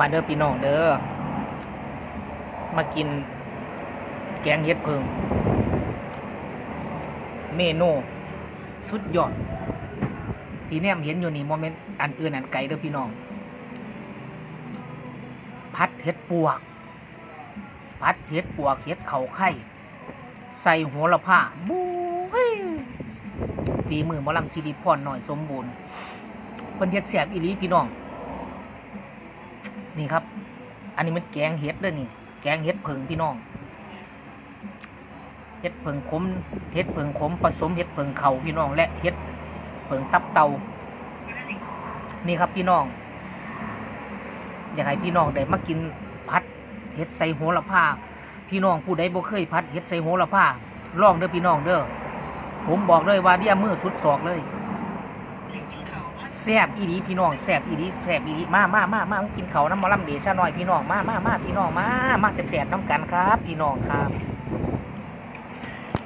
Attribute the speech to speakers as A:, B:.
A: มาเด้อพี่น้องเด้อมากิน แกงเห็ดเพิง เมนูสุดยอดที่แนมเห็นอยู่นี่โมเมนต์อันอื่นอันไกลเด้อพี่น้องพัดเห็ดปวกพัดเห็ดปวกเห็ดเข่าไข่ ใส่หัวละผ้าบู๊ยฝีมือมอลำชิริพรหน่อยสมบูรณ์เพิ่นเฮ็ดแสบอีหลีพี่น้อง นี่ครับ อันนี้มันแกงเห็ดเด้อนี่ แกงเห็ดเพิงพี่น้อง เห็ดเพิงขม เห็ดเพิงขมผสมเห็ดเพิงเขาพี่น้อง และเห็ดเพิงตับเตา นี่ครับพี่น้อง อยากให้พี่น้องได้มากินพัดเห็ดใส่โหระพา พี่น้องผู้ใดบ่เคยพัดเห็ดใส่โหระพาลองเด้อพี่น้องเด้อ ผมบอกเลยว่าเดี่ยมือสุดศอกเลย แซบอีดีพี่น้องแซบอีดีแซบอีดีมามามามากินเขาน้ำมะลำเดชาหน่อยพี่น้องมามามาพี่น้องมามาแซบๆน้ำกันครับ พี่น้องครับ